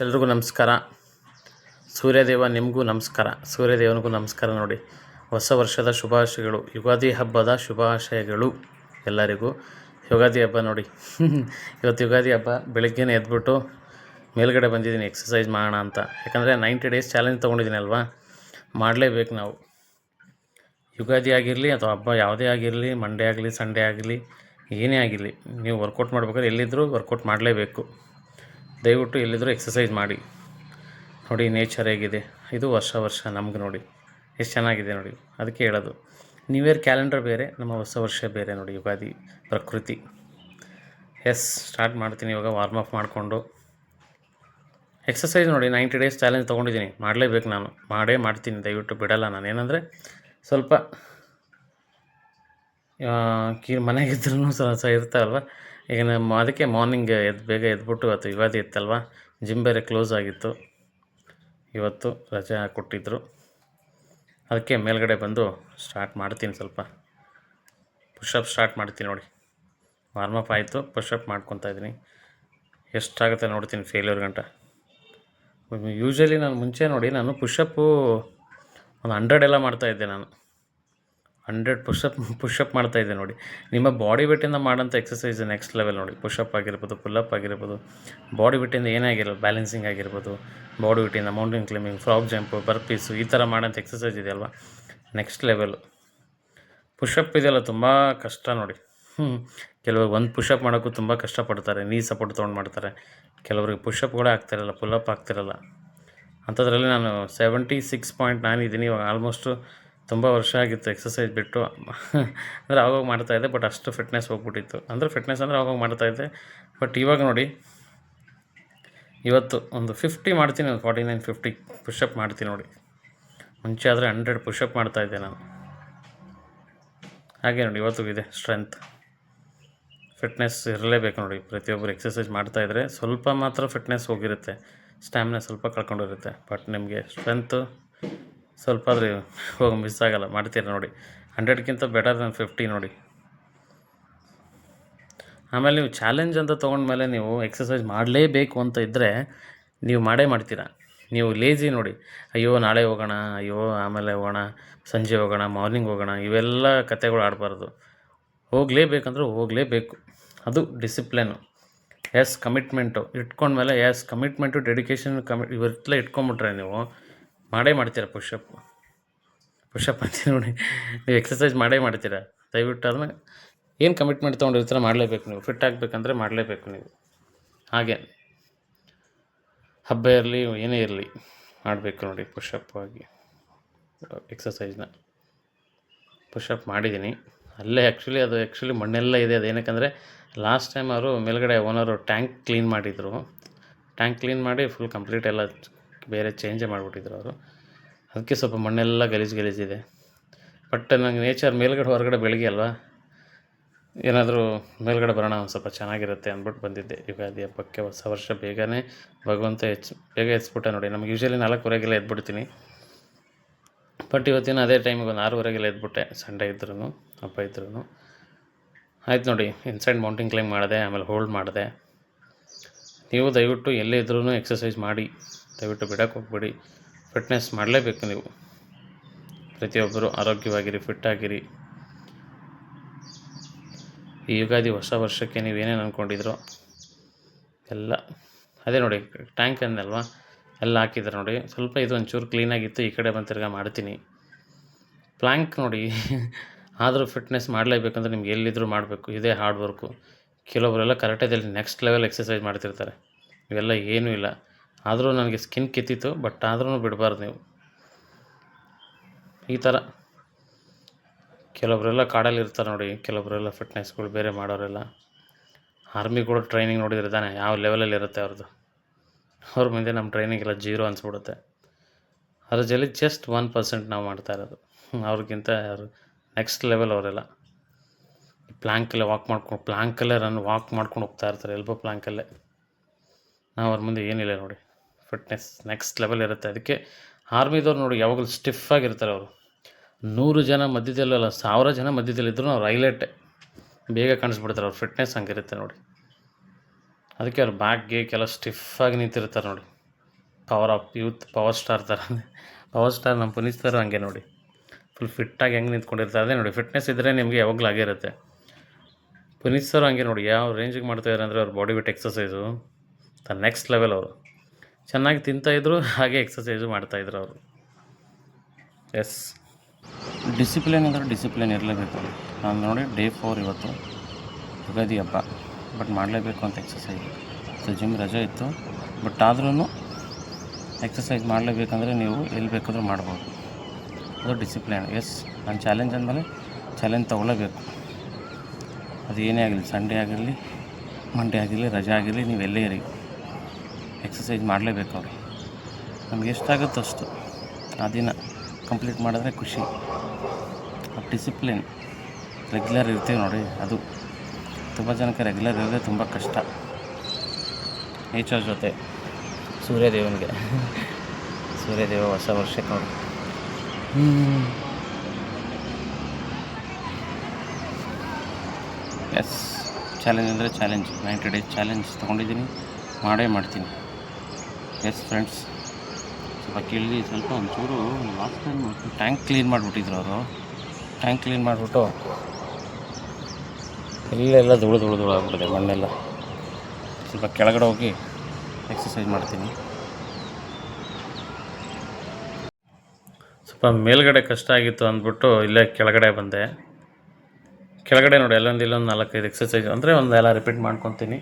ಎಲ್ರಿಗೂ ನಮಸ್ಕಾರ. ಸೂರ್ಯದೇವ ನಿಮಗೂ ನಮಸ್ಕಾರ. ಸೂರ್ಯದೇವನಿಗೂ ನಮಸ್ಕಾರ ನೋಡಿ. ಹೊಸ ವರ್ಷದ ಶುಭಾಶಯಗಳು, ಯುಗಾದಿ ಹಬ್ಬದ ಶುಭಾಶಯಗಳು ಎಲ್ಲರಿಗೂ. ಯುಗಾದಿ ಹಬ್ಬ ನೋಡಿ. ಇವತ್ತು ಯುಗಾದಿ ಹಬ್ಬ ಬೆಳಗ್ಗೆನೇ ಎದ್ಬಿಟ್ಟು ಮೇಲ್ಗಡೆ ಬಂದಿದ್ದೀನಿ ಎಕ್ಸಸೈಸ್ ಮಾಡೋಣ ಅಂತ. ಯಾಕಂದರೆ ನೈಂಟಿ ಡೇಸ್ ಚಾಲೆಂಜ್ ತೊಗೊಂಡಿದ್ದೀನಿ ಅಲ್ವಾ? ಮಾಡಲೇಬೇಕು ನಾವು. ಯುಗಾದಿ ಆಗಿರಲಿ ಅಥವಾ ಹಬ್ಬ ಯಾವುದೇ ಆಗಿರಲಿ ಮಂಡೇ ಆಗಲಿ ಸಂಡೇ ಆಗಲಿ, ಏನೇ ಆಗಿರಲಿ, ನೀವು ವರ್ಕೌಟ್ ಮಾಡ್ಬೇಕಾದ್ರೆ ಎಲ್ಲಿದ್ದರೂ ವರ್ಕೌಟ್ ಮಾಡಲೇಬೇಕು. ದಯವಿಟ್ಟು ಎಲ್ಲಿದ್ದರೂ ಎಕ್ಸಸೈಸ್ ಮಾಡಿ. ನೋಡಿ ನೇಚರ್ ಹೇಗಿದೆ. ಇದು ವರ್ಷ ವರ್ಷ ನಮ್ಗೆ ನೋಡಿ. ಎಷ್ಟು ಚೆನ್ನಾಗಿದೆ ನೋಡಿ. ಅದಕ್ಕೆ ಹೇಳೋದು. ನ್ಯೂ ಇಯರ್ ಕ್ಯಾಲೆಂಡರ್ ಬೇರೆ, ನಮ್ಮ ಹೊಸ ವರ್ಷ ಬೇರೆ ನೋಡಿ, ಯುಗಾದಿ, ಪ್ರಕೃತಿ. ಎಸ್ ಸ್ಟಾರ್ಟ್ ಮಾಡ್ತೀನಿ ಇವಾಗ ವಾರ್ಮ್ ಅಪ್ ಮಾಡಿಕೊಂಡು. ಎಕ್ಸಸೈಸ್ ನೋಡಿ ನೈಂಟಿ ಡೇಸ್ ಚಾಲೆಂಜ್ ತೊಗೊಂಡಿದ್ದೀನಿ. ಮಾಡಲೇಬೇಕು ನಾನು. ಮಾಡೇ ಮಾಡ್ತೀನಿ, ದಯವಿಟ್ಟು ಬಿಡಲ್ಲ ನಾನು. ಏನಂದರೆ, ಸ್ವಲ್ಪ ಕೀ ಮನೆಗಿದ್ರೂ ಸಹ ಇರ್ತಾರಲ್ವ? ಈಗ ನಮ್ಮ ಅದಕ್ಕೆ ಮಾರ್ನಿಂಗ್ ಎದ್ದು ಬೇಗ ಎದ್ಬಿಟ್ಟು ಇವತ್ತು ಯುಗಾದಿ ಇತ್ತಲ್ವ? ಜಿಮ್ ಬೇರೆ ಕ್ಲೋಸ್ ಆಗಿತ್ತು. ಇವತ್ತು ರಜೆ ಕೊಟ್ಟಿದ್ದರು ಅದಕ್ಕೆ ಮೇಲ್ಗಡೆ ಬಂದು ಸ್ಟಾರ್ಟ್ ಮಾಡ್ತೀನಿ ಸ್ವಲ್ಪ. ಪುಷಪ್ ಸ್ಟಾರ್ಟ್ ಮಾಡ್ತೀನಿ ನೋಡಿ. ವಾರ್ಮಪ್ ಆಯಿತು ಪುಷಪ್ ಮಾಡ್ಕೊತಾ ಇದ್ದೀನಿ. ಎಷ್ಟಾಗುತ್ತೆ ನೋಡ್ತೀನಿ ಫೇಲ್ಯೂರ್ ಗಂಟ. ಯೂಶ್ವಲಿ ನಾನು ಮುಂಚೆ ನೋಡಿ ನಾನು ಪುಷಪ್ಪು ಒಂದು ಹಂಡ್ರೆಡ್ ಎಲ್ಲ ಮಾಡ್ತಾಯಿದ್ದೆ ನಾನು. ಹಂಡ್ರೆಡ್ ಪುಷಪ್ ಪುಷಪ್ ಮಾಡ್ತಾ ಇದ್ದೆ ನೋಡಿ. ನಿಮ್ಮ ಬಾಡಿ ವೆಟ್ಟಿಂದ ಮಾಡೋಂಥ ಎಕ್ಸಸೈಸ್ ನೆಕ್ಸ್ಟ್ ಲೆವೆಲ್ ನೋಡಿ. ಪುಷಪ್ ಆಗಿರ್ಬೋದು ಪುಲ್ಲಪ್ ಆಗಿರ್ಬೋದು, ಬಾಡಿ ವೆಟ್ಟಿಂದ ಏನೇ ಆಗಿರಲ್ಲ ಬ್ಯಾಲೆನ್ಸಿಂಗ್ ಆಗಿರ್ಬೋದು, body ವೆಟ್ಟಿಂದ mountain climbing frog jump burpees ಈ ಥರ ಮಾಡೋಂಥ ಎಕ್ಸಸೈಸ್ ಇದೆಯಲ್ವ? Next level. ಪುಷಪ್ ಇದೆಯಲ್ಲ ತುಂಬ ಕಷ್ಟ ನೋಡಿ. ಹ್ಞೂ ಕೆಲವರು ಒಂದು ಪುಷಪ್ ಮಾಡೋಕ್ಕೂ ತುಂಬ ಕಷ್ಟಪಡ್ತಾರೆ. ನೀ ಸಪೋರ್ಟ್ ತೊಗೊಂಡು ಮಾಡ್ತಾರೆ. ಕೆಲವ್ರಿಗೆ ಕೂಡ ಆಗ್ತಿರಲ್ಲ ಪುಲ್ಲಪ್ ಆಗ್ತಿರಲ್ಲ ಅಂಥದ್ರಲ್ಲಿ ನಾನು ಸೆವೆಂಟಿ ಸಿಕ್ಸ್ ಪಾಯಿಂಟ್ ನೈನ್ ಇದ್ದೀನಿ, ಇವಾಗ ಆಲ್ಮೋಸ್ಟು ತುಂಬ ವರ್ಷ ಆಗಿತ್ತು ಎಕ್ಸಸೈಸ್ ಬಿಟ್ಟು. ಅಂದರೆ ಆವಾಗ ಮಾಡ್ತಾಯಿದ್ದೆ ಬಟ್ ಅಷ್ಟು ಫಿಟ್ನೆಸ್ ಹೋಗ್ಬಿಟ್ಟಿತ್ತು. ಅಂದರೆ ಫಿಟ್ನೆಸ್ ಅಂದರೆ ಆವಾಗ ಮಾಡ್ತಾಯಿದ್ದೆ ಬಟ್ ಇವಾಗ ನೋಡಿ, ಇವತ್ತು ಒಂದು ಫಿಫ್ಟಿ ಮಾಡ್ತೀನಿ, ಒಂದು ಫಾರ್ಟಿ ನೈನ್ ಫಿಫ್ಟಿ ಪುಷಪ್ ಮಾಡ್ತೀನಿ ನೋಡಿ. ಮುಂಚೆ ಆದರೆ ಹಂಡ್ರೆಡ್ ಪುಷಪ್ ಮಾಡ್ತಾಯಿದ್ದೆ ನಾನು. ಹಾಗೆ ನೋಡಿ, ಇವತ್ತು ಇದೆ ಸ್ಟ್ರೆಂತ್ ಫಿಟ್ನೆಸ್ ಇರಲೇಬೇಕು ನೋಡಿ ಪ್ರತಿಯೊಬ್ಬರು ಎಕ್ಸಸೈಸ್ ಮಾಡ್ತಾಯಿದ್ರೆ ಸ್ವಲ್ಪ ಮಾತ್ರ ಫಿಟ್ನೆಸ್ ಹೋಗಿರುತ್ತೆ. ಸ್ಟ್ಯಾಮಿನಾ ಸ್ವಲ್ಪ ಕಳ್ಕೊಂಡಿರುತ್ತೆ ಬಟ್ ನಿಮಗೆ ಸ್ಟ್ರೆಂತು ಸ್ವಲ್ಪ ಆದರೆ ಹೋಗಿ ಮಿಸ್ ಆಗಲ್ಲ, ಮಾಡ್ತೀರಾ ನೋಡಿ. ಹಂಡ್ರೆಡ್ಗಿಂತ ಬೆಟರ್ ದನ್ ಫಿಫ್ಟಿ ನೋಡಿ. ಆಮೇಲೆ ನೀವು ಚಾಲೆಂಜ್ ಅಂತ ತೊಗೊಂಡ್ಮೇಲೆ ನೀವು ಎಕ್ಸಸೈಸ್ ಮಾಡಲೇಬೇಕು ಅಂತ ಇದ್ದರೆ ನೀವು ಮಾಡೇ ಮಾಡ್ತೀರಾ. ನೀವು ಲೇಜಿ ನೋಡಿ. ಅಯ್ಯೋ, ನಾಳೆ ಹೋಗೋಣ, ಅಯ್ಯೋ, ಆಮೇಲೆ ಹೋಗೋಣ, ಸಂಜೆ ಹೋಗೋಣ ಮಾರ್ನಿಂಗ್ ಹೋಗೋಣ, ಇವೆಲ್ಲ ಕತೆಗಳು ಆಡಬಾರ್ದು. ಹೋಗಲೇಬೇಕಂದ್ರೆ ಹೋಗಲೇಬೇಕು. ಅದು ಡಿಸಿಪ್ಲಿನು ಎಸ್ ಕಮಿಟ್ಮೆಂಟು ಇಟ್ಕೊಂಡ್ಮೇಲೆ ಎಸ್ ಕಮಿಟ್ಮೆಂಟು ಡೆಡಿಕೇಶನ್ ಕಮಿ ಇವೆಲ್ಲ ಇಟ್ಕೊಂಬಿಟ್ರೆ ನೀವು ಮಾಡೇ ಮಾಡ್ತೀರಾ ಪುಷಪ್ ಪುಷಪ್ ಅಂತ ನೋಡಿ, ನೀವು ಎಕ್ಸಸೈಸ್ ಮಾಡೇ ಮಾಡ್ತೀರಾ? ದಯವಿಟ್ಟು ಅದನ್ನ ಏನು ಕಮಿಟ್ಮೆಂಟ್ ತೊಗೊಂಡಿರ್ತೀರ ಮಾಡಲೇಬೇಕು ನೀವು. ಫಿಟ್ ಆಗಬೇಕಂದ್ರೆ ಮಾಡಲೇಬೇಕು ನೀವು. ಹಾಗೆ. ಹಬ್ಬ ಇರಲಿ, ಏನೇ ಇರಲಿ ಮಾಡಬೇಕು ನೋಡಿ ಪುಷಪ್ ಆಗಿ. ಎಕ್ಸಸೈಸ್ನ ಪುಷಪ್ ಮಾಡಿದ್ದೀನಿ. ಅಲ್ಲೇ ಆ್ಯಕ್ಚುಲಿ ಅದು ಆ್ಯಕ್ಚುಲಿ ಮಣ್ಣೆಲ್ಲ ಇದೆ. ಅದು ಏನಕ್ಕಂದರೆ ಲಾಸ್ಟ್ ಟೈಮ್ ಅವರು ಮೇಲ್ಗಡೆ ಓನರು ಟ್ಯಾಂಕ್ ಕ್ಲೀನ್ ಮಾಡಿದರು. ಟ್ಯಾಂಕ್ ಕ್ಲೀನ್ ಮಾಡಿ ಫುಲ್ ಕಂಪ್ಲೀಟ್ ಎಲ್ಲ ಬೇರೆ ಚೇಂಜೇ ಮಾಡಿಬಿಟ್ಟಿದ್ರು ಅವರು. ಅದಕ್ಕೆ ಸ್ವಲ್ಪ ಮಣ್ಣೆಲ್ಲ ಗಲೀಜು ಗಲೀಜಿದೆ ಬಟ್ ನಂಗೆ ನೇಚರ್ ಮೇಲ್ಗಡೆ ಹೊರಗಡೆ ಬೆಳಗ್ಗೆ ಅಲ್ವಾ? ಏನಾದರೂ ಮೇಲ್ಗಡೆ ಬರೋಣ ಒಂದು ಸ್ವಲ್ಪ ಚೆನ್ನಾಗಿರುತ್ತೆ ಅಂದ್ಬಿಟ್ಟು ಬಂದಿದ್ದೆ. ಯುಗಾದಿ ಹಬ್ಬಕ್ಕೆ ಹೊಸ ವರ್ಷ ಬೇಗನೆ ಭಗವಂತ ಹೆಚ್ಚು ಬೇಗ ಹೆಚ್ಚಿಬಿಟ್ಟೆ ನೋಡಿ. ನಮ್ಗೆ ಯೂಶ್ವಲಿ ನಾಲ್ಕುವರೆಗೆಲ್ಲ ಎದ್ಬಿಡ್ತೀನಿ. ಬಟ್ ಇವತ್ತಿನ ಅದೇ ಟೈಮಿಗೆ ಒಂದು ಆರೂವರೆಗೆಲ್ಲ ಎದ್ಬಿಟ್ಟೆ. ಸಂಡೇ ಇದ್ರೂ ಹಬ್ಬ ಇದ್ರೂ ಆಯ್ತು ನೋಡಿ ಇನ್ಸೈಡ್ ಮೌಂಟಿಂಗ್ ಕ್ಲೈಮ್ ಮಾಡಿದೆ, ಆಮೇಲೆ ಹೋಲ್ಡ್ ಮಾಡಿದೆ. ನೀವು ದಯವಿಟ್ಟು ಎಲ್ಲೇ ಇದ್ರೂ ಎಕ್ಸಸೈಸ್ ಮಾಡಿ. ದಯವಿಟ್ಟು ಬಿಡಕ್ಕೆ ಹೋಗ್ಬೇಡಿ. ಫಿಟ್ನೆಸ್ ಮಾಡಲೇಬೇಕು ನೀವು. ಪ್ರತಿಯೊಬ್ಬರು ಆರೋಗ್ಯವಾಗಿರಿ ಫಿಟ್ ಆಗಿರಿ. ಈ ಯುಗಾದಿ ಹೊಸ ವರ್ಷಕ್ಕೆ ನೀವೇನೇನು ಅಂದ್ಕೊಂಡಿದ್ರೋ ಎಲ್ಲ ಅದೇ ನೋಡಿ ಟ್ಯಾಂಕ್ ಅಂದಲ್ವಾ ಎಲ್ಲ ಹಾಕಿದ್ದಾರೆ ನೋಡಿ. ಸ್ವಲ್ಪ ಇದು ಒಂಚೂರು ಕ್ಲೀನಾಗಿತ್ತು ಈ ಕಡೆ ಬಂದು ತಿರ್ಗಾ ಮಾಡ್ತೀನಿ. ಪ್ಲ್ಯಾಂಕ್ ನೋಡಿ, ಆದರೂ ಫಿಟ್ನೆಸ್ ಮಾಡಲೇಬೇಕಂದ್ರೆ ನಿಮ್ಗೆ ಎಲ್ಲಿದ್ದರೂ ಮಾಡಬೇಕು. ಇದೇ ಹಾರ್ಡ್ ವರ್ಕು ಕೆಲವೊಬ್ಬರೆಲ್ಲ ಕರೆಕ್ಟಾಗಿ ನೆಕ್ಸ್ಟ್ ಲೆವೆಲ್ ಎಕ್ಸಸೈಸ್ ಮಾಡ್ತಿರ್ತಾರೆ. ಇವೆಲ್ಲ ಏನೂ ಇಲ್ಲ. ಆದರೂ ನನಗೆ ಸ್ಕಿನ್ ಕಿತ್ತಿತ್ತು ಬಟ್ ಆದ್ರೂ ಬಿಡಬಾರ್ದು ನೀವು. ಈ ಥರ ಕೆಲವರೆಲ್ಲ ಕಾಡಲ್ಲಿ ಇರ್ತಾರೆ ನೋಡಿ, ಕೆಲವರೆಲ್ಲ ಫಿಟ್ನೆಸ್ಗಳು ಬೇರೆ ಮಾಡೋರೆಲ್ಲ. ಆರ್ಮಿಗಳು ಟ್ರೈನಿಂಗ್ ನೋಡಿದ್ರೆ ತಾನೆ ಯಾವ ಲೆವೆಲಲ್ಲಿ ಇರುತ್ತೆ ಅವ್ರದ್ದು ಅವ್ರ ಮುಂದೆ ನಮ್ಮ ಟ್ರೈನಿಂಗ್ ಎಲ್ಲ ಜೀರೋ ಅನಿಸ್ಬಿಡುತ್ತೆ. ಅದ್ರ ಜೊತೆ ಜಸ್ಟ್ ಒನ್ ಪರ್ಸೆಂಟ್ ನಾವು ಮಾಡ್ತಾ ಇರೋದು. ಅವ್ರಿಗಿಂತ ಯಾರು ನೆಕ್ಸ್ಟ್ ಲೆವೆಲ್ ಅವರೆಲ್ಲ. ಪ್ಲ್ಯಾಂಕಲ್ಲೇ ವಾಕ್ ಮಾಡ್ಕೊಂಡು ಪ್ಲ್ಯಾಂಕಲ್ಲೇ ರನ್ ವಾಕ್ ಮಾಡ್ಕೊಂಡು ಹೋಗ್ತಾ ಇರ್ತಾರೆ ಎಲ್ಬೋ ಪ್ಲ್ಯಾಂಕಲ್ಲೇ ನಾವು ಅವ್ರ ಮುಂದೆ ಏನಿಲ್ಲ ನೋಡಿ. ಫಿಟ್ನೆಸ್ ನೆಕ್ಸ್ಟ್ ಲೆವೆಲ್ ಇರುತ್ತೆ. ಅದಕ್ಕೆ ಆರ್ಮಿದವ್ರು ನೋಡಿ ಯಾವಾಗಲೂ ಸ್ಟಿಫ್ ಆಗಿರ್ತಾರೆ ಅವರು. ನೂರು ಜನ ಮಧ್ಯದಲ್ಲಲ್ಲ ಸಾವಿರ ಜನ ಮಧ್ಯದಲ್ಲಿದ್ದರೂ ಅವ್ರು ಹೈಲೈಟೆ ಬೇಗ ಕಾಣಿಸ್ಬಿಡ್ತಾರೆ. ಅವ್ರು ಫಿಟ್ನೆಸ್ ಹಂಗಿರುತ್ತೆ ನೋಡಿ. ಅದಕ್ಕೆ ಅವ್ರ ಬ್ಯಾಕ್ಗೆ ಕೆಲ ಸ್ಟಿಫಾಗಿ ನಿಂತಿರ್ತಾರೆ ನೋಡಿ. Power of youth power star ಥರ ಪವರ್ ಸ್ಟಾರ್ ನಮ್ಮ ಪುನೀತ್ ಸರ್ ಹಂಗೆ ನೋಡಿ. ಫುಲ್ ಫಿಟ್ಟಾಗಿ ಹೆಂಗೆ ನಿಂತ್ಕೊಂಡಿರ್ತಾರೆ ಅದೇ ನೋಡಿ. ಫಿಟ್ನೆಸ್ ಇದ್ದರೆ ನಿಮಗೆ ಯಾವಾಗಲೂ ಆಗಿರುತ್ತೆ ಪುನೀತ್ ಸರ್ ಹಂಗೆ ನೋಡಿ, ಯಾವ ರೇಂಜಿಗೆ ಮಾಡ್ತಾಯಿದ್ದಾರೆ ಅಂದರೆ ಅವ್ರ body weight exercise the next level ಅವರು. ಚೆನ್ನಾಗಿ ತಿಂತಾಯಿದ್ರು ಹಾಗೆ ಎಕ್ಸಸೈಸು ಮಾಡ್ತಾಯಿದ್ರು ಅವರು. ಎಸ್ ಡಿಸಿಪ್ಲಿನ್ ಅಂದರೆ ಡಿಸಿಪ್ಲಿನ್ ಇರಲೇಬೇಕು. ನಾನು ನೋಡಿ ಡೇ ಫೋರ್ ಇವತ್ತು, ಯುಗಾದಿ ಹಬ್ಬ. ಬಟ್ ಮಾಡಲೇಬೇಕು ಅಂತ ಎಕ್ಸಸೈಸ್ ಸೊ ಜಿಮ್ ರಜೆ ಇತ್ತು. ಬಟ್ ಆದ್ರೂ ಎಕ್ಸಸೈಸ್ ಮಾಡಲೇಬೇಕಂದ್ರೆ ನೀವು ಎಲ್ಲಿ ಬೇಕಾದರೂ ಮಾಡ್ಬೋದು. ಅದು ಡಿಸಿಪ್ಲಿನ್. ಎಸ್ ನಾನು ಚಾಲೆಂಜ್ ಅಂದಮೇಲೆ ಚಾಲೆಂಜ್ ತೊಗೊಳ್ಳೇಬೇಕು. ಅದು ಏನೇ ಆಗಲಿ ಸಂಡೇ ಆಗಿರಲಿ ಮಂಡೇ ಆಗಿರಲಿ, ರಜೆ ಆಗಿರಲಿ, ನೀವು ಎಲ್ಲೇ ಇರಿ. ಎಕ್ಸಸೈಸ್ ಮಾಡಲೇಬೇಕು ಅವ್ರು. ನಮ್ಗೆ ಎಷ್ಟಾಗುತ್ತೋ ಅಷ್ಟು. ಆ ದಿನ ಕಂಪ್ಲೀಟ್ ಮಾಡಿದ್ರೆ ಖುಷಿ. ಆ ಡಿಸಿಪ್ಲಿನ್ ರೆಗ್ಯುಲರ್ ಇರ್ತೀವಿ ನೋಡಿ ಅದು. ತುಂಬ ಜನಕ್ಕೆ ರೆಗ್ಯುಲರ್ ಇರೋದೇ ತುಂಬ ಕಷ್ಟ. ನೇಚರ್ ಜೊತೆ ಸೂರ್ಯದೇವನಿಗೆ. ಸೂರ್ಯದೇವ ಹೊಸ ವರ್ಷಕ್ಕೆ ನೋಡಿ ಎಸ್. ಚಾಲೆಂಜ್ ಅಂದರೆ ಚಾಲೆಂಜ್. ನೈಂಟಿ ಡೇಸ್ ಚಾಲೆಂಜ್ ತೊಗೊಂಡಿದ್ದೀನಿ. ಮಾಡೇ ಮಾಡ್ತೀನಿ. ಎಸ್ ಫ್ರೆಂಡ್ಸ್ ಸ್ವಲ್ಪ ಕೇಳಿ, ಸ್ವಲ್ಪ ಒಂಚೂರು ಲಾಸ್ಟ್ ಟೈಮ್ ಟ್ಯಾಂಕ್ ಕ್ಲೀನ್ ಮಾಡಿಬಿಟ್ಟಿದ್ರು ಅವರು. ಟ್ಯಾಂಕ್ ಕ್ಲೀನ್ ಮಾಡಿಬಿಟ್ಟು ಇಲ್ಲೆಲ್ಲ ಧೂಳು ಧೂಳು ಧೂಳು ಆಗ್ಬಿಟ್ಟಿದೆ, ಮಣ್ಣೆಲ್ಲ. ಸ್ವಲ್ಪ ಕೆಳಗಡೆ ಹೋಗಿ ಎಕ್ಸಸೈಸ್ ಮಾಡ್ತೀನಿ. ಸ್ವಲ್ಪ ಮೇಲ್ಗಡೆ ಕಷ್ಟ ಆಗಿತ್ತು ಅಂದ್ಬಿಟ್ಟು ಇಲ್ಲೇ ಕೆಳಗಡೆ ಬಂದೆ. ಕೆಳಗಡೆ ನೋಡಿ ಎಲ್ಲೊಂದು ಇಲ್ಲೊಂದು ನಾಲ್ಕೈದು ಎಕ್ಸಸೈಸ್ ಅಂದರೆ ಒಂದು ಎಲ್ಲ ರಿಪೀಟ್ ಮಾಡ್ಕೊತೀನಿ.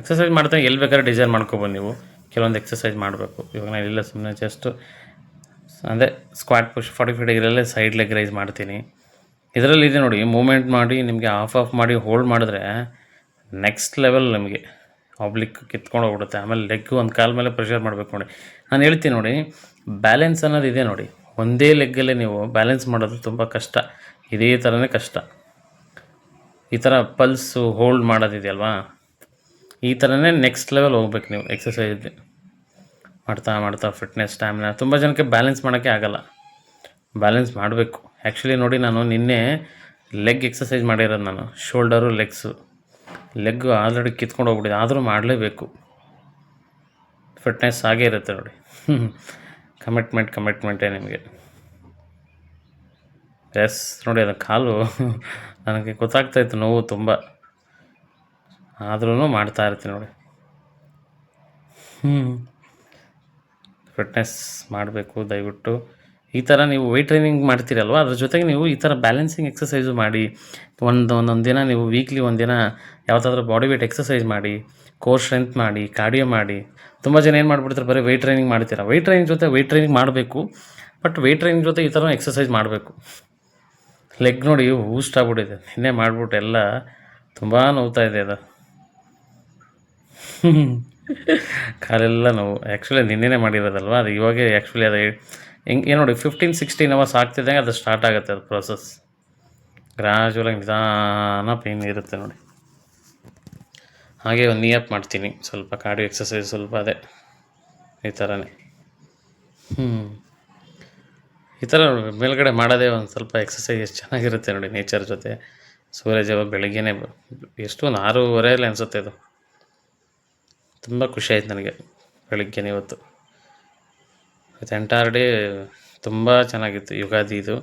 ಎಕ್ಸಸೈಸ್ ಮಾಡ್ತಾ ಎಲ್ಲಿ ಬೇಕಾದ್ರೆ ಡಿಸೈನ್ ಮಾಡ್ಕೊಬೋದು ನೀವು. ಕೆಲವೊಂದು ಎಕ್ಸಸೈಸ್ ಮಾಡಬೇಕು. ಇವಾಗ ನಾನು ಇಲ್ಲ ಸುಮ್ಮನೆ ಜಸ್ಟ್ ಅಂದರೆ ಸ್ಕ್ವಾಟ್ ಪುಷ್ ಫಾರ್ಟಿ ಫೈವ್ ಡಿಗ್ರಿಯಲ್ಲೇ ಸೈಡ್ ಲೆಗ್ ರೈಸ್ ಮಾಡ್ತೀನಿ. ಇದರಲ್ಲಿ ಇದೆ ನೋಡಿ ಮೂಮೆಂಟ್ ಮಾಡಿ, ನಿಮಗೆ ಆಫ್ ಆಫ್ ಮಾಡಿ ಹೋಲ್ಡ್ ಮಾಡಿದ್ರೆ ನೆಕ್ಸ್ಟ್ ಲೆವೆಲ್ ನಿಮಗೆ. ಆಬ್ಲಿಕ್ ಕಿತ್ಕೊಂಡು ಹೋಗ್ಬಿಡುತ್ತೆ. ಆಮೇಲೆ ಲೆಗ್ ಒಂದು ಕಾಲ ಮೇಲೆ ಪ್ರೆಷರ್ ಮಾಡಬೇಕು ನೋಡಿ. ನಾನು ಹೇಳ್ತೀನಿ ನೋಡಿ ಬ್ಯಾಲೆನ್ಸ್ ಅನ್ನೋದು ಇದೆ ನೋಡಿ. ಒಂದೇ ಲೆಗ್ಗಲ್ಲೇ ನೀವು ಬ್ಯಾಲೆನ್ಸ್ ಮಾಡೋದು ತುಂಬ ಕಷ್ಟ. ಇದೇ ಥರನೇ ಕಷ್ಟ. ಈ ಥರ ಪಲ್ಸು ಹೋಲ್ಡ್ ಮಾಡೋದಿದೆಯಲ್ವಾ? ಈ ಥರನೇ ನೆಕ್ಸ್ಟ್ ಲೆವೆಲ್ ಹೋಗ್ಬೇಕು ನೀವು ಎಕ್ಸಸೈಸ್ ಮಾಡ್ತಾ ಮಾಡ್ತಾ ಫಿಟ್ನೆಸ್ ಸ್ಟ್ಯಾಮಿನ ತುಂಬ ಜನಕ್ಕೆ ಬ್ಯಾಲೆನ್ಸ್ ಮಾಡೋಕ್ಕೆ ಆಗಲ್ಲ. ಬ್ಯಾಲೆನ್ಸ್ ಮಾಡಬೇಕು. ಆ್ಯಕ್ಚುಲಿ ನೋಡಿ ನಾನು ನಿನ್ನೆ ಲೆಗ್ ಎಕ್ಸಸೈಸ್ ಮಾಡಿರೋದು ನಾನು. ಶೋಲ್ಡರು ಲೆಗ್ಸು ಲೆಗ್ ಆಲ್ರೆಡಿ ಕಿತ್ಕೊಂಡು ಹೋಗ್ಬಿಟ್ಟಿದೆ. ಆದರೂ ಮಾಡಲೇಬೇಕು. ಫಿಟ್ನೆಸ್ ಆಗೇ ಇರುತ್ತೆ ನೋಡಿ. ಕಮಿಟ್ಮೆಂಟ್ ಕಮಿಟ್ಮೆಂಟೇ ನಿಮಗೆ. ಎಸ್ ನೋಡಿ ಅದು ಕಾಲು ನನಗೆ ಗೊತ್ತಾಗ್ತಾಯಿತ್ತು ನೋವು ತುಂಬ. ಆದ್ರೂ ಮಾಡ್ತಾ ಇರ್ತೀನಿ ನೋಡಿ. ಹ್ಞೂ ಫಿಟ್ನೆಸ್ ಮಾಡಬೇಕು ದಯವಿಟ್ಟು. ಈ ಥರ ನೀವು ವೆಯ್ಟ್ ಟ್ರೈನಿಂಗ್ ಮಾಡ್ತೀರಲ್ವ? ಅದ್ರ ಜೊತೆಗೆ ನೀವು ಈ ಥರ ಬ್ಯಾಲೆನ್ಸಿಂಗ್ ಎಕ್ಸಸೈಸು ಮಾಡಿ, ಒಂದು, ಒಂದೊಂದು ದಿನ ನೀವು ವೀಕ್ಲಿ ಒಂದು ದಿನ ಯಾವುದಾದ್ರೂ ಬಾಡಿ ವೇಟ್ ಎಕ್ಸಸೈಸ್ ಮಾಡಿ ಕೋರ್ ಸ್ಟ್ರೆಂತ್ ಮಾಡಿ ಕಾರ್ಡಿಯೋ ಮಾಡಿ. ತುಂಬ ಜನ ಏನು ಮಾಡ್ಬಿಡ್ತಾರೆ, ಬರೀ ವೆಯ್ಟ್ ಟ್ರೈನಿಂಗ್ ಮಾಡ್ತೀರಾ? ವೆಯ್ಟ್ ಟ್ರೈನಿಂಗ್ ಜೊತೆ ವೆಯ್ಟ್ ಟ್ರೈನಿಂಗ್ ಮಾಡಬೇಕು ಬಟ್ ವೆಯ್ಟ್ ಟ್ರೈನಿಂಗ್ ಜೊತೆ ಈ ಥರ ಎಕ್ಸಸೈಸ್ ಮಾಡಬೇಕು. ಲೆಗ್ ನೋಡಿ ಊಸ್ಟ್ ಆಗ್ಬಿಟ್ಟಿದೆ ನಿನ್ನೆ ಮಾಡಿಬಿಟ್ಟು ಎಲ್ಲ ತುಂಬ ನೋವ್ತಾ ಇದೆ ಅದು. ಕಾಲೆಲ್ಲ ನೋವು ಆ್ಯಕ್ಚುಲಿ ನಿನ್ನೆನೇ ಮಾಡಿರೋದಲ್ವಾ? ಅದು ಇವಾಗ ಆ್ಯಕ್ಚುಲಿ ಅದು ಹೆಂಗೆ ಏನು ನೋಡಿ ಫಿಫ್ಟೀನ್ ಸಿಕ್ಸ್ಟೀನ್ ಅವರ್ಸ್ ಆಗ್ತಿದ್ದಂಗೆ ಅದು ಸ್ಟಾರ್ಟ್ ಆಗುತ್ತೆ ಅದು ಪ್ರೋಸೆಸ್ ಗ್ರಾಜುವಲಾಗಿ ನಿಧಾನ ಪೇನ್ ಇರುತ್ತೆ ನೋಡಿ. ಹಾಗೆ ಒಂದು ನಿಯಪ್ ಮಾಡ್ತೀನಿ. ಸ್ವಲ್ಪ ಕಾರ್ಡಿಯೋ ಎಕ್ಸಸೈಸ್ ಸ್ವಲ್ಪ ಅದೇ. ಈ ಥರನೇ ಹ್ಞೂ ಈ ಥರ ಮೇಲ್ಗಡೆ ಮಾಡೋದೇ ಒಂದು ಸ್ವಲ್ಪ ಎಕ್ಸಸೈಸ್ ಎಷ್ಟು ಚೆನ್ನಾಗಿರುತ್ತೆ ನೋಡಿ ನೇಚರ್ ಜೊತೆ. ಸೂರ್ಯ ಜವ ಬೆಳಗ್ಗೆನೇ ಎಷ್ಟು ಒಂದು ಆರೂವರೆಯಲ್ಲಿ ಅನಿಸುತ್ತೆ ಅದು ತುಂಬ ಖುಷಿ ಆಯ್ತು ನನಗೆ ಬೆಳಗ್ಗೆನೇ ಇವತ್ತು ಇವತ್ತು ಎಂಟೈರ್ ಡೇ ತುಂಬ ಚೆನ್ನಾಗಿತ್ತು ಯುಗಾದಿ ಇದು.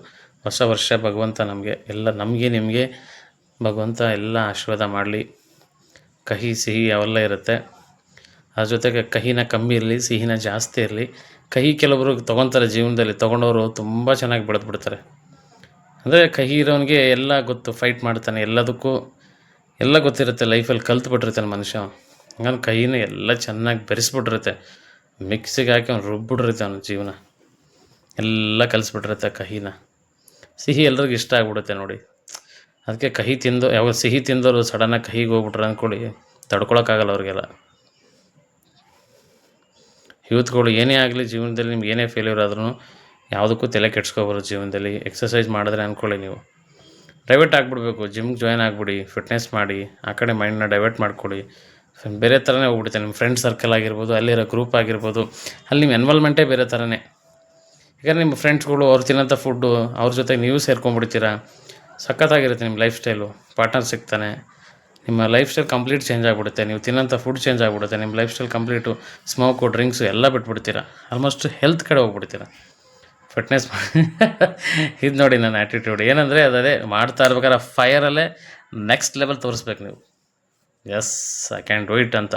ಹೊಸ ವರ್ಷ, ಭಗವಂತ ನಮಗೆ ಎಲ್ಲ, ನಮಗೆ, ನಿಮಗೆ ಭಗವಂತ ಎಲ್ಲ ಆಶೀರ್ವಾದ ಮಾಡಲಿ. ಕಹಿ, ಸಿಹಿ ಅವೆಲ್ಲ ಇರುತ್ತೆ. ಅದ್ರ ಜೊತೆಗೆ ಕಹಿನ ಕಮ್ಮಿ ಇರಲಿ, ಸಿಹಿನ ಜಾಸ್ತಿ ಇರಲಿ. ಕಹಿ ಕೆಲವರು ತೊಗೊತಾರೆ ಜೀವನದಲ್ಲಿ, ತೊಗೊಂಡವರು ತುಂಬ ಚೆನ್ನಾಗಿ ಬೆಳೆದು ಬಿಡ್ತಾರೆ ಅಂದರೆ ಕಹಿ ಇರೋನಿಗೆ ಎಲ್ಲ ಗೊತ್ತು ಫೈಟ್ ಮಾಡ್ತಾನೆ ಎಲ್ಲದಕ್ಕೂ, ಎಲ್ಲ ಗೊತ್ತಿರುತ್ತೆ ಲೈಫಲ್ಲಿ ಕಲ್ತು ಬಿಟ್ಟಿರ್ತಾನೆ ಮನುಷ್ಯ. ಹಂಗಂದ್ರೆ ಕೈನ ಎಲ್ಲ ಚೆನ್ನಾಗಿ ಬೆರೆಸ್ಬಿಟ್ಟಿರುತ್ತೆ. ಮಿಕ್ಸಿಗೆ ಹಾಕಿ ಅವ್ನು ರುಬ್ಬಿಟ್ಟಿರುತ್ತೆ ಅವನ ಜೀವನ. ಎಲ್ಲ ಕಲಿಸ್ಬಿಟ್ಟಿರುತ್ತೆ ಕಹಿನ. ಸಿಹಿ ಎಲ್ರಿಗೂ ಇಷ್ಟ ಆಗ್ಬಿಡುತ್ತೆ ನೋಡಿ. ಅದಕ್ಕೆ ಕಹಿ ತಿಂದು, ಯಾವಾಗ ಸಿಹಿ ತಿಂದವರು ಸಡನ್ನಾಗಿ ಕಹಿಗೆ ಹೋಗ್ಬಿಟ್ರೆ ಅಂದ್ಕೊಳ್ಳಿ ತಡ್ಕೊಳಕ್ಕಾಗಲ್ಲ ಅವ್ರಿಗೆಲ್ಲ. ಯೂತ್ಗಳು ಏನೇ ಆಗಲಿ ಜೀವನದಲ್ಲಿ ನಿಮ್ಗೆ ಏನೇ ಫೇಲ್ಯೂರ್ ಆದ್ರೂ ಯಾವುದಕ್ಕೂ ತಲೆ ಕೆಡ್ಸ್ಕೋಬಾರ್ದು ಜೀವನದಲ್ಲಿ. ಎಕ್ಸಸೈಸ್ ಮಾಡಿದ್ರೆ ಅಂದ್ಕೊಳ್ಳಿ ನೀವು. ಡೈವರ್ಟ್ ಆಗಿಬಿಡ್ಬೇಕು. ಜಿಮ್ಗೆ ಜಾಯ್ನ್ ಆಗಿಬಿಡಿ. ಫಿಟ್ನೆಸ್ ಮಾಡಿ. ಆ ಕಡೆ ಮೈಂಡನ್ನ ಡೈವರ್ಟ್ ಮಾಡ್ಕೊಳ್ಳಿ. ಬೇರೆ ಥರನೇ ಹೋಗ್ಬಿಡುತ್ತೆ. ನಿಮ್ಮ ಫ್ರೆಂಡ್ ಸರ್ಕಲ್ ಆಗಿರ್ಬೋದು, ಅಲ್ಲಿರೋ ಗ್ರೂಪ್ ಆಗಿರ್ಬೋದು, ಅಲ್ಲಿ ನಿಮ್ಮ ಎನ್ವಾಲ್ಮೆಂಟೇ ಬೇರೆ ಥರನೇ ಯಾಕಂದರೆ ನಿಮ್ಮ ಫ್ರೆಂಡ್ಸ್ಗಳು ಅವ್ರು ತಿನ್ನೋಂಥ ಫುಡ್ಡು ಅವ್ರ ಜೊತೆಗೆ ನೀವು ಸೇರ್ಕೊಂಡ್ಬಿಡ್ತೀರಾ? ಸಖತ್ತಾಗಿರುತ್ತೆ ನಿಮ್ಮ ಲೈಫ್ ಸ್ಟೈಲು ಪಾರ್ಟ್ನರ್ ಸಿಗ್ತಾನೆ. ನಿಮ್ಮ ಲೈಫ್ ಸ್ಟೈಲ್ ಕಂಪ್ಲೀಟ್ ಚೇಂಜ್ ಆಗಿಬಿಡುತ್ತೆ. ನೀವು ತಿನ್ನೋಂಥ ಫುಡ್ ಚೇಂಜ್ ಆಗಿಬಿಡುತ್ತೆ. ನಿಮ್ಮ lifestyle complete smoke drinks ಎಲ್ಲ ಬಿಟ್ಬಿಡ್ತೀರಾ? ಆಲ್ಮೋಸ್ಟ್ ಹೆಲ್ತ್ ಕಡೆ ಹೋಗ್ಬಿಡ್ತೀರಾ? ಫಿಟ್ನೆಸ್ ಇದು ನೋಡಿ ನನ್ನ ಆ್ಯಟಿಟ್ಯೂಡ್ ಏನಂದರೆ, ಅದೇ ಮಾಡ್ತಾ ಇರ್ಬೇಕಾದ್ರೆ ಫೈರಲ್ಲೇ ನೆಕ್ಸ್ಟ್ ಲೆವೆಲ್ ತೋರಿಸ್ಬೇಕು ನೀವು. Yes I can do it ಅಂತ.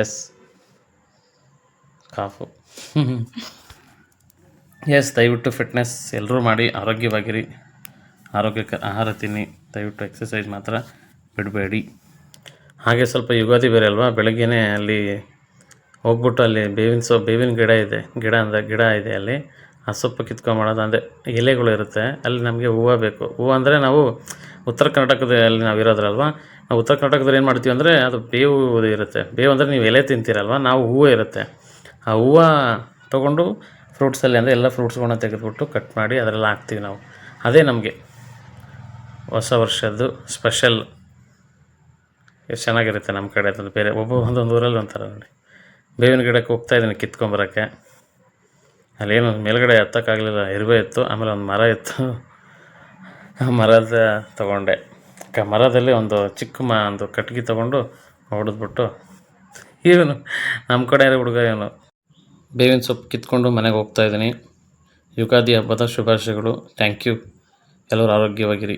ಎಸ್ ಕಾಫು ಎಸ್ ದಯವಿಟ್ಟು ಫಿಟ್ನೆಸ್ ಎಲ್ಲರೂ ಮಾಡಿ, ಆರೋಗ್ಯವಾಗಿರಿ. ಆರೋಗ್ಯಕರ ಆಹಾರ ತಿನ್ನಿ. ದಯವಿಟ್ಟು ಎಕ್ಸಸೈಸ್ ಮಾತ್ರ ಬಿಡಬೇಡಿ. ಹಾಗೆ ಸ್ವಲ್ಪ ಯುಗಾದಿ ಬೇರೆ ಅಲ್ವಾ? ಬೆಳಗ್ಗೆನೇ ಅಲ್ಲಿ ಹೋಗ್ಬಿಟ್ಟು ಅಲ್ಲಿ ಬೇವಿನ ಸೊ ಬೇವಿನ ಗಿಡ ಇದೆ. ಗಿಡ ಅಂದರೆ ಗಿಡ ಇದೆ ಅಲ್ಲಿ. ಆ ಸೊಪ್ಪು ಕಿತ್ಕೊಂಬರೋದು ಅಂದರೆ ಎಲೆಗಳು ಇರುತ್ತೆ, ಅಲ್ಲಿ ನಮಗೆ ಹೂವು ಬೇಕು. ಹೂವು ಅಂದರೆ ನಾವು ಉತ್ತರ ಕರ್ನಾಟಕದಲ್ಲಿ ನಾವು ಇರೋದ್ರಲ್ವ? ನಾವು ಉತ್ತರ ಕರ್ನಾಟಕದಲ್ಲಿ ಏನು ಮಾಡ್ತೀವಿ ಅಂದರೆ ಅದು ಬೇವು ಇರುತ್ತೆ. ಬೇವು ಅಂದರೆ ನೀವು ಎಲೆ ತಿಂತೀರಲ್ವ? ನಾವು ಹೂವು ಇರುತ್ತೆ. ಆ ಹೂವು ತೊಗೊಂಡು ಫ್ರೂಟ್ಸಲ್ಲಿ ಅಂದರೆ ಎಲ್ಲ ಫ್ರೂಟ್ಸ್ಗಳನ್ನ ತೆಗೆದುಬಿಟ್ಟು ಕಟ್ ಮಾಡಿ ಅದರಲ್ಲಿ ಹಾಕ್ತೀವಿ ನಾವು. ಅದೇ ನಮಗೆ ಹೊಸ ವರ್ಷದ್ದು ಸ್ಪೆಷಲ್ ಎಷ್ಟು ಚೆನ್ನಾಗಿರುತ್ತೆ ನಮ್ಮ ಕಡೆ ಅದನ್ನು ಬೇರೆ, ಒಬ್ಬ ಒಂದೊಂದು ಊರಲ್ಲಿ ಒಂಥರ ನೋಡಿ. ಬೇವಿನ ಗಿಡಕ್ಕೆ ಹೋಗ್ತಾ ಇದ್ದೀನಿ ಕಿತ್ಕೊಂಬರೋಕ್ಕೆ ಅಲ್ಲೇನು ಮೇಲ್ಗಡೆ ಹತ್ತೋಕ್ಕಾಗಲಿಲ್ಲ ಇರುವೆ ಇತ್ತು, ಆಮೇಲೆ ಒಂದು ಮರ ಇತ್ತು. ಆ ಮರದ ತಗೊಂಡೆ. ಕ, ಮರದಲ್ಲಿ ಒಂದು ಚಿಕ್ಕ ಮ, ಒಂದು ಕಟ್ಗೆ ತೊಗೊಂಡು ಹೊಡೆದ್ಬಿಟ್ಟು, ಇವನು ನಮ್ಮ ಕಡೆ ಹುಡುಗ ಇವನು. ಬೇವಿನ ಸೊಪ್ಪು ಕಿತ್ಕೊಂಡು ಮನೆಗೆ ಹೋಗ್ತಾ ಇದ್ದೀನಿ. ಯುಗಾದಿ ಹಬ್ಬದ ಶುಭಾಶಯಗಳು. Thank you. ಎಲ್ಲರೂ ಆರೋಗ್ಯವಾಗಿರಿ.